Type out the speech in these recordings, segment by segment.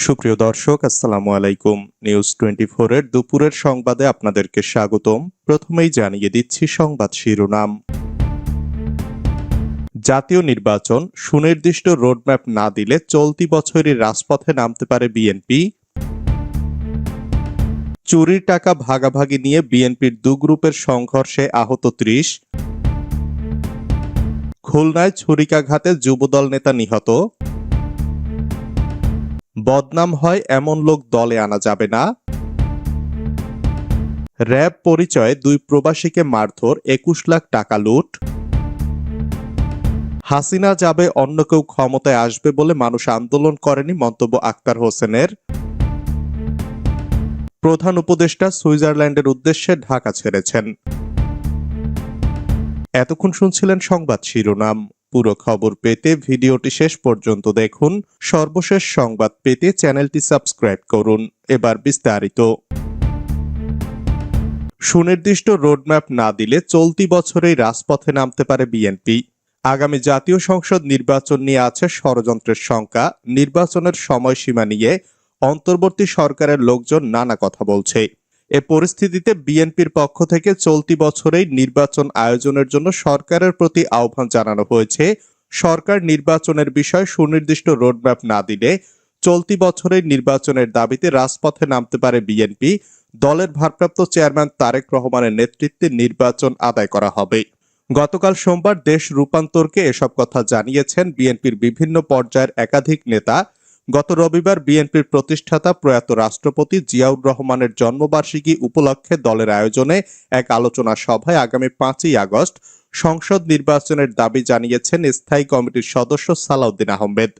সুপ্রিয় দর্শক, আসসালামু আলাইকুম। নিউজ টোয়েন্টি এর দুপুরের সংবাদে আপনাদেরকে স্বাগতম। প্রথমেই জানিয়ে দিচ্ছি সংবাদ শিরোনাম। জাতীয় নির্বাচন, সুনির্দিষ্ট রোডম্যাপ না দিলে চলতি বছরই রাজপথে নামতে পারে বিএনপি। চুরির টাকা ভাগাভাগি নিয়ে বিএনপির দু গ্রুপের সংঘর্ষে আহত ত্রিশ। খুলনায় ছুরিকাঘাতে যুবদল নেতা নিহত। বদনাম হয় এমন লোক দলে আনা যাবে না। র্যাব পরিচয়ে দুই প্রবাসীকে মারধর, একুশ লাখ টাকা লুট। হাসিনা যাবে, অন্য কেউ ক্ষমতায় আসবে বলে মানুষ আন্দোলন করেনি মন্তব্য আক্তার হোসেনের। প্রধান উপদেষ্টা সুইজারল্যান্ডের উদ্দেশ্যে ঢাকা ছেড়েছেন। এতক্ষণ শুনছিলেন সংবাদ শিরোনাম। পুরো খবর পেতে ভিডিওটি শেষ পর্যন্ত দেখুন। সর্বশেষ সংবাদ পেতে চ্যানেলটি সাবস্ক্রাইব করুন। এবার বিস্তারিত। সুনির্দিষ্ট রোডম্যাপ না দিলে চলতি বছরেই রাজপথে নামতে পারে বিএনপি। আগামী জাতীয় সংসদ নির্বাচন নিয়ে আছে ষড়যন্ত্রের শঙ্কা। নির্বাচনের সময়সীমা নিয়ে অন্তর্বর্তী সরকারের লোকজন নানা কথা বলছে। এ পরিস্থিতিতে বিএনপির পক্ষ থেকে চলতি বছরেই নির্বাচন আয়োজনের জন্য সরকারের প্রতি আহ্বান জানানো হয়েছে। সরকার নির্বাচনের বিষয়ে সুনির্দিষ্ট রোডম্যাপ না দিলে চলতি বছরের নির্বাচনের দাবিতে রাজপথে নামতে পারে বিএনপি। দলের ভারপ্রাপ্ত চেয়ারম্যান তারেক রহমানের নেতৃত্বে নির্বাচন আদায় করা হবে। গতকাল সোমবার দেশ রূপান্তরকে এসব কথা জানিয়েছেন বিএনপির বিভিন্ন পর্যায়ের একাধিক নেতা। গত রবিবার বিএনপির প্রতিষ্ঠাতা প্রয়াত রাষ্ট্রপতি জিয়াউর রহমানের জন্মবার্ষিকী উপলক্ষে দলের আয়োজনে এক আলোচনা সভায় আগামী পাঁচই আগস্ট সংসদ নির্বাচনের দাবি জানিয়েছেন স্থায়ী কমিটির সদস্য সালাউদ্দিন আহমেদ।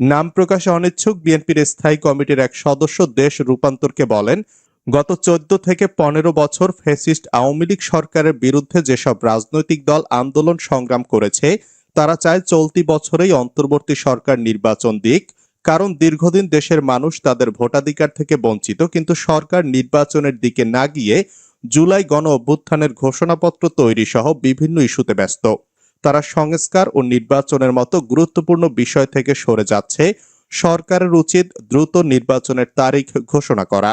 নাম প্রকাশে অনিচ্ছুক বিএনপির স্থায়ী কমিটির এক সদস্য দেশ রূপান্তরকে বলেন, গত চোদ্দ থেকে পনেরো বছর ফেসিস্ট আওয়ামী লীগ সরকারের বিরুদ্ধে যেসব রাজনৈতিক দল আন্দোলন সংগ্রাম করেছে, তারা চায় চলতি বছরেই অন্তর্বর্তী সরকার নির্বাচন দিক। কারণ দীর্ঘদিন দেশের মানুষ তাদের ভোটাধিকার থেকে বঞ্চিত, কিন্তু সরকার নির্বাচনের দিকে না গিয়ে জুলাই গণ অভ্যুত্থানের ঘোষণাপত্র তৈরি সহ বিভিন্ন ইস্যুতে ব্যস্ত। তারা সংস্কার ও নির্বাচনের মতো গুরুত্বপূর্ণ বিষয় থেকে সরে যাচ্ছে, সরকারের উচিত দ্রুত নির্বাচনের তারিখ ঘোষণা করা।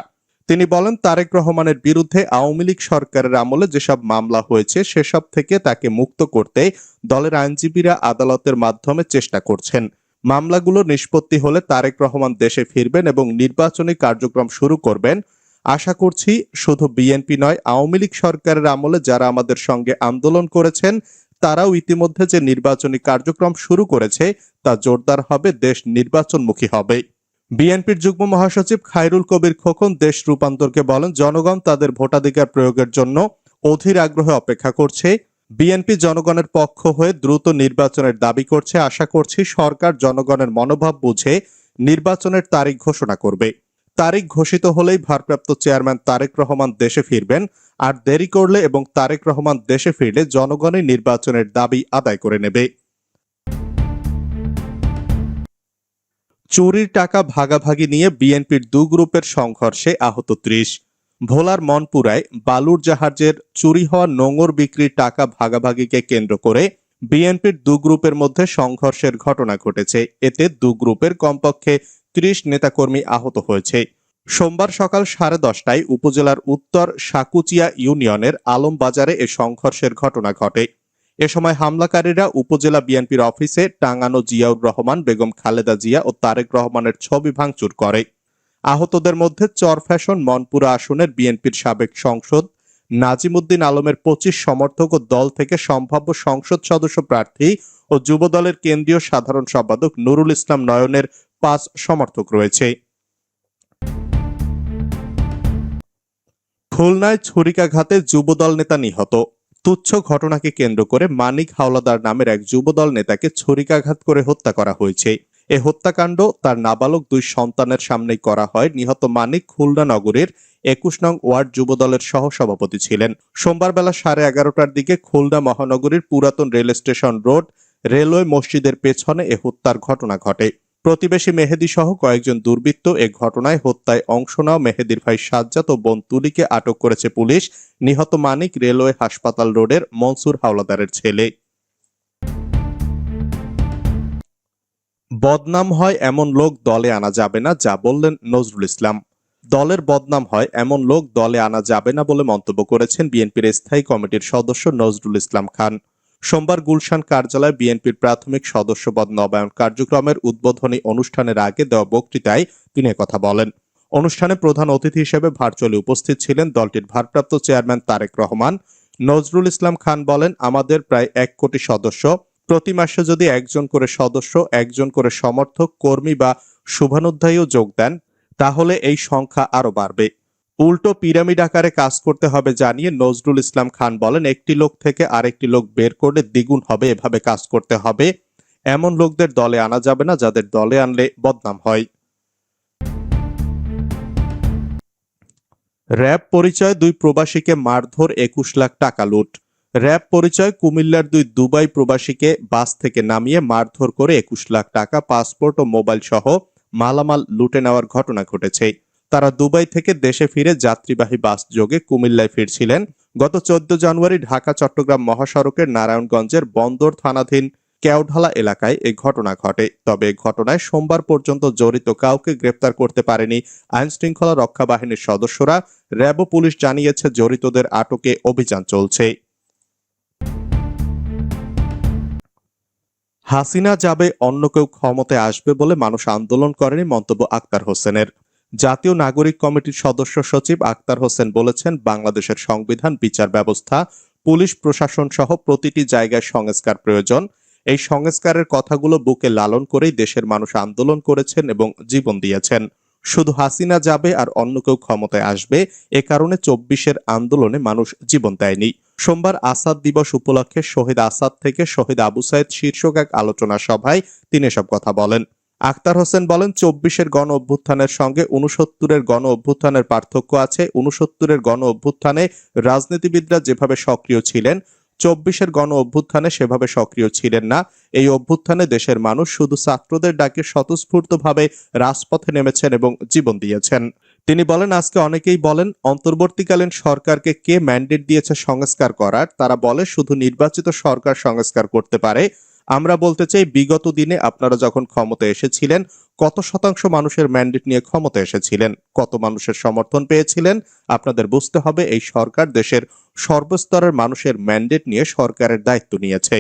তিনি বলেন, তারেক রহমানের বিরুদ্ধে আওয়ামী লীগ সরকারের আমলে যেসব মামলা হয়েছে, সেসব থেকে তাকে মুক্ত করতে দলের আইনজীবীরা আদালতের মাধ্যমে চেষ্টা করছেন। মামলাগুলো নিষ্পত্তি হলে তারেক রহমান দেশে ফিরবেন এবং নির্বাচনী কার্যক্রম শুরু করবেন। আশা করছি শুধু বিএনপি নয়, আওয়ামী লীগ সরকারের আমলে যারা আমাদের সঙ্গে আন্দোলন করেছেন, তারাও ইতিমধ্যে যে নির্বাচনী কার্যক্রম শুরু করেছে, তা জোরদার হবে, দেশ নির্বাচনমুখী হবে। বিএনপির যুগ্ম মহাসচিব খায়রুল কবির খোকন দেশ রূপান্তরকে বলেন, জনগণ তাদের ভোটাধিকার প্রয়োগের জন্য অধীর আগ্রহে অপেক্ষা করছে। বিএনপি জনগণের পক্ষ হয়ে দ্রুত নির্বাচনের দাবি করছে। আশা করছি সরকার জনগণের মনোভাব বুঝে নির্বাচনের তারিখ ঘোষণা করবে। তারিখ ঘোষিত হলেই ভারপ্রাপ্ত চেয়ারম্যান তারেক রহমান দেশে ফিরবেন। আর দেরি করলে এবং তারেক রহমান দেশে ফিরলে জনগণই নির্বাচনের দাবি আদায় করে নেবে। চুরির টাকা ভাগাভাগি নিয়ে বিএনপির দু গ্রুপের সংঘর্ষে আহত ত্রিশ। ভোলার মনপুরায় বালুর জাহাজের চুরি হওয়া নোঙর বিক্রির টাকা ভাগাভাগিকে কেন্দ্র করে বিএনপির দু গ্রুপের মধ্যে সংঘর্ষের ঘটনা ঘটেছে। এতে দু গ্রুপের কমপক্ষে ত্রিশ নেতাকর্মী আহত হয়েছে। সোমবার সকাল সাড়ে দশটায় উপজেলার উত্তর সাকুচিয়া ইউনিয়নের আলমবাজারে এ সংঘর্ষের ঘটনা ঘটে। এ সময় হামলাকারীরা উপজেলা বিএনপির অফিসে টাঙ্গানো জিয়াউর রহমান, বেগম খালেদা জিয়া ও তারেক রহমানের ছবি ভাঙচুর করে। আহতদের মধ্যে চর ফ্যাশন মনপুরা আসনের বিএনপির সাবেক সংসদ, নাজিমুদ্দিন আলমের পঁচিশ সমর্থক ও দল থেকে সম্ভাব্য সংসদ সদস্য প্রার্থী ও যুবদলের কেন্দ্রীয় সাধারণ সম্পাদক নুরুল ইসলাম নয়নের পাঁচ সমর্থক রয়েছে। খুলনায় ছুরিকাঘাতে যুবদল নেতা নিহত। তুচ্ছ ঘটনাকে কেন্দ্র করে মানিক হাওলাদার নামের এক যুবদল নেতাকে ছুরিকাঘাত করে হত্যা করা হয়েছে। এ হত্যাকাণ্ড তার নাবালক দুই সন্তানের সামনেই করা হয়। নিহত মানিক খুলনা নগরীর একুশ নং ওয়ার্ড যুবদলের সহসভাপতি ছিলেন। সোমবার বেলা সাড়ে এগারোটার দিকে খুলনা মহানগরীর পুরাতন রেল স্টেশন রোড, রেলওয়ে মসজিদের পেছনে এ হত্যার ঘটনা ঘটে। প্রতিবেশী মেহেদি সহ কয়েকজন দুর্বৃত্ত এ ঘটনায় হত্যায় অংশ নেওয়া মেহেদির ভাই সাজ্জাত ও বোন তুলিকে আটক করেছে পুলিশ। নিহত মানিক রেলওয়ে হাসপাতাল রোডের মনসুর হাওলাদারের ছেলে। বদনাম হয় এমন লোক দলে আনা যাবে না, যা বললেন নজরুল ইসলাম। দলের বদনাম হয় এমন লোক দলে আনা যাবে না বলে মন্তব্য করেছেন বিএনপির স্থায়ী কমিটির সদস্য নজরুল ইসলাম খান। সোমবার গুলশান কার্যালয়ে বিএনপির প্রাথমিক সদস্যপদ নবায়ন কার্যক্রমের উদ্বোধনী অনুষ্ঠানের আগে দেওয়া বক্তৃতায় তিনি কথা বলেন। অনুষ্ঠানে প্রধান অতিথি হিসেবে ভার্চুয়ালি উপস্থিত ছিলেন দলটির ভারপ্রাপ্ত চেয়ারম্যান তারেক রহমান। নজরুল ইসলাম খান বলেন, আমাদের প্রায় এক কোটি সদস্য প্রতি মাসে যদি একজন করে সদস্য, একজন করে সমর্থক, কর্মী বা শুভানুধ্যায়ীও যোগ দেন, তাহলে এই সংখ্যা আরও বাড়বে। উল্টো পিরামিড আকারে কাজ করতে হবে জানিয়ে নজরুল ইসলাম খান বলেন, একটি লোক থেকে আরেকটি লোক বের করলে দ্বিগুণ হবে, এভাবে কাজ করতে হবে। এমন লোকদের দলে আনা যাবে না, যাদের দলে আনলে বদনাম হয়। র্যাব পরিচয় দুই প্রবাসীকে মারধর একুশ লাখ টাকা লুট। র্যাব পরিচয়, কুমিল্লার দুই দুবাই প্রবাসীকে বাস থেকে নামিয়ে মারধর করে একুশ লাখ টাকা, পাসপোর্ট ও মোবাইল সহ মালামাল লুটে নেওয়ার ঘটনা ঘটেছে। তারা দুবাই থেকে দেশে ফিরে যাত্রীবাহী বাস যোগে কুমিল্লায় ফিরছিলেন। গত চোদ্দ জানুয়ারি ঢাকা, চট্টগ্রাম মহাসড়কের নারায়ণগঞ্জের বন্দর থানাধীন কেওঢালা এলাকায় এই ঘটনা ঘটে। তবে ঘটনায় সোমবার পর্যন্ত জড়িত কাউকে গ্রেপ্তার করতে পারেনি আইন শৃঙ্খলা রক্ষা বাহিনীর সদস্যরা। র্যাব পুলিশ জানিয়েছে, জড়িতদের আটকে অভিযান চলছে। হাসিনা যাবে, অন্য কেউ ক্ষমতায় আসবে বলে মানুষ আন্দোলন করেনি মন্তব্য আক্তার হোসেনের। জাতীয় নাগরিক কমিটির সদস্য সচিব আক্তার হোসেন বলেছেন, বাংলাদেশের সংবিধান, বিচার ব্যবস্থা, পুলিশ প্রশাসন সহ প্রতিটি জায়গায় সংস্কার প্রয়োজন। এই সংস্কারের কথাগুলো বুকে লালন করেই দেশের মানুষ আন্দোলন করেছেন এবং জীবন দিয়েছেন। শুধু হাসিনা যাবে আর অন্য কেউ ক্ষমতায় আসবে, এ কারণে চব্বিশের আন্দোলনে মানুষ জীবন দেয়নি। সোমবার আসাদ দিবস উপলক্ষে শহীদ আসাদ থেকে শহীদ আবু সাইদ শীর্ষক এক আলোচনা সভায় তিনি এসব কথা বলেন। আক্তার হোসেন বলেন, চব্বিশের গণ অভ্যুত্থানের সঙ্গে উনসত্তরের গণ অভ্যুত্থানের পার্থক্য আছে। উনসত্তরের গণ অভ্যুত্থানে রাজনীতিবিদরা যেভাবে সক্রিয় ছিলেন, চব্বিশের গণ অভ্যুত্থানে সেভাবে সক্রিয় ছিলেন না। এই অভ্যুত্থানে দেশের মানুষ শুধু ছাত্রদের ডাকে স্বতঃস্ফূর্তভাবে রাজপথে নেমেছেন এবং জীবন দিয়েছেন। তিনি বলেন, আজকে অনেকেই বলেন, অন্তর্বর্তীকালীন সরকারকে কে ম্যান্ডেট দিয়েছে সংস্কার করার? তারা বলে, শুধু নির্বাচিত সরকার সংস্কার করতে পারে। আমরা বলতে চাই, বিগত দিনে আপনারা যখন ক্ষমতা এসেছিলেন, কত শতাংশ মানুষের ম্যান্ডেট নিয়ে ক্ষমতা এসেছিলেন? কত মানুষের সমর্থন পেয়েছিলেন? আপনাদের বুঝতে হবে, এই সরকার দেশের সর্বস্তরের মানুষের ম্যান্ডেট নিয়ে সরকারের দায়িত্ব নিয়েছে।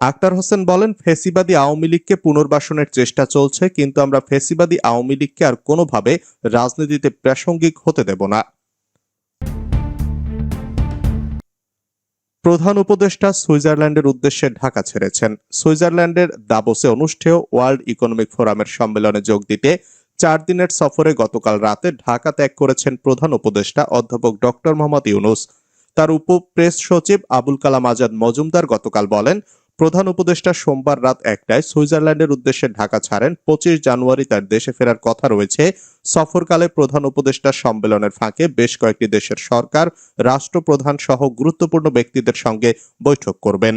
আক্তার হোসেন বলেন, ফেসিবাদী আওয়ামী লীগকে পুনর্বাসনের চেষ্টা চলছে, কিন্তু আমরা ফেসিবাদী আওয়ামী লীগকে আর কোনোভাবে রাজনীতিতে প্রাসঙ্গিক হতে দেব না। প্রধান উপদেষ্টা সুইজারল্যান্ডের উদ্দেশ্যে ঢাকা ছেড়েছেন। সুইজারল্যান্ডের দাবোসে অনুষ্ঠেয় ওয়ার্ল্ড ইকোনমিক ফোরামের সম্মেলনে যোগ দিতে চার দিনের সফরে গতকাল রাতে ঢাকা ত্যাগ করেছেন প্রধান উপদেষ্টা অধ্যাপক ডক্টর মোহাম্মদ ইউনুস। তার উপ প্রেস সচিব আবুল কালাম আজাদ মজুমদার গতকাল বলেন প্রধান উপদেষ্টা সোমবার রাত একটায় সুইজারল্যান্ডের উদ্দেশ্যে ঢাকা ছাড়েন। পঁচিশ জানুয়ারি তার দেশে ফেরার কথা রয়েছে। সফরকালে প্রধান উপদেষ্টা সম্মেলনের ফাঁকে বেশ কয়েকটি দেশের সরকার, রাষ্ট্রপ্রধান সহ গুরুত্বপূর্ণ ব্যক্তিদের সঙ্গে বৈঠক করবেন।